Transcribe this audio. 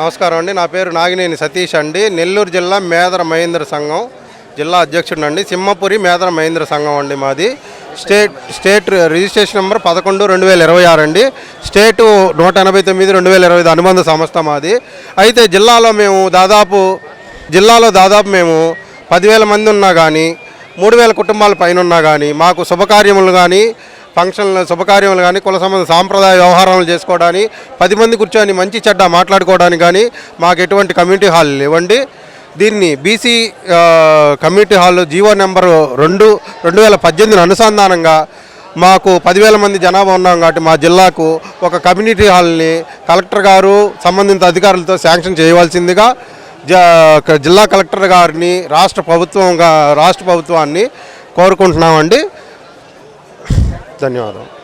నమస్కారం అండి. నా పేరు నాగినేని సతీష్ అండి. నెల్లూరు జిల్లా మేదర మహేంద్ర సంఘం జిల్లా అధ్యక్షుడు అండి. సింహపురి మేదర మహేంద్ర సంఘం అండి మాది. స్టేట్ స్టేట్ రిజిస్ట్రేషన్ నెంబర్ పదకొండు రెండు వేల ఇరవై ఆరు అండి. స్టేటు నూట ఎనభై తొమ్మిది రెండు వేల ఇరవై ఐదు అనుబంధ సంస్థ మాది. అయితే జిల్లాలో మేము దాదాపు జిల్లాలో దాదాపు మేము పదివేల మంది ఉన్నా కానీ మూడు వేల కుటుంబాల పైన ఉన్నా కానీ మాకు శుభకార్యములు కానీ ఫంక్షన్లు శుభకార్యములు కానీ కుల సంబంధ సాంప్రదాయ వ్యవహారాలు చేసుకోవడానికి పది మంది కూర్చొని మంచి చెడ్డ మాట్లాడుకోవడానికి కానీ మాకు ఎటువంటి కమ్యూనిటీ హాల్ ఇవ్వండి దీన్ని BC community hall GO number రెండు రెండు వేల పద్దెనిమిది అనుసంధానంగా మాకు పదివేల మంది జనాభా ఉన్నాం కాబట్టి మా జిల్లాకు ఒక కమ్యూనిటీ హాల్ని కలెక్టర్ గారు సంబంధిత అధికారులతో శాంక్షన్ చేయవలసిందిగా జిల్లా కలెక్టర్ గారిని రాష్ట్ర ప్రభుత్వంగా రాష్ట్ర ప్రభుత్వాన్ని కోరుకుంటున్నామండి. ధన్యవాదాలు